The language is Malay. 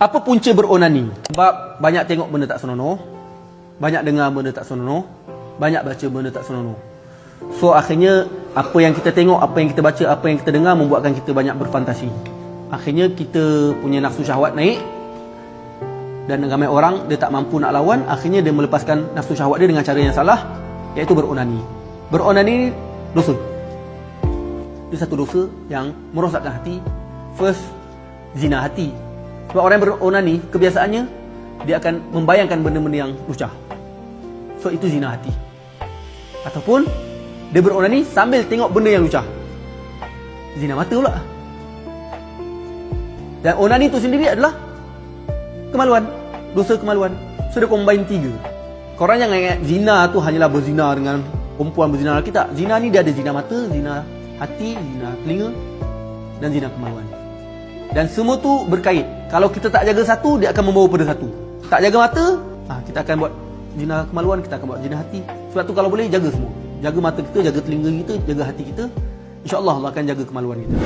Apa punca beronani? Sebab banyak tengok benda tak senonoh, banyak dengar benda tak senonoh, banyak baca benda tak senonoh. So akhirnya apa yang kita tengok, apa yang kita baca, apa yang kita dengar membuatkan kita banyak berfantasi. Akhirnya kita punya nafsu syahwat naik dan ramai orang dia tak mampu nak lawan, akhirnya dia melepaskan nafsu syahwat dia dengan cara yang salah iaitu beronani. Beronani dosa. Dia satu dosa yang merosakkan hati. First, zina hati. Sebab orang yang beronani, kebiasaannya, dia akan membayangkan benda-benda yang lucah. So, itu zina hati. Ataupun, dia beronani sambil tengok benda yang lucah. Zina mata pula. Dan onani itu sendiri adalah kemaluan. Dosa kemaluan. So, dia combine tiga. Korang jangan ingat zina tu hanyalah berzina dengan perempuan berzina lelaki tak. Zina ni dia ada zina mata, zina hati, zina telinga dan zina kemaluan. Dan semua tu berkait. Kalau kita tak jaga satu, dia akan membawa pada satu. Tak jaga mata, ha, kita akan buat zina kemaluan, kita akan buat zina hati. Sebab tu kalau boleh, jaga semua. Jaga mata kita, jaga telinga kita, jaga hati kita. InsyaAllah Allah akan jaga kemaluan kita.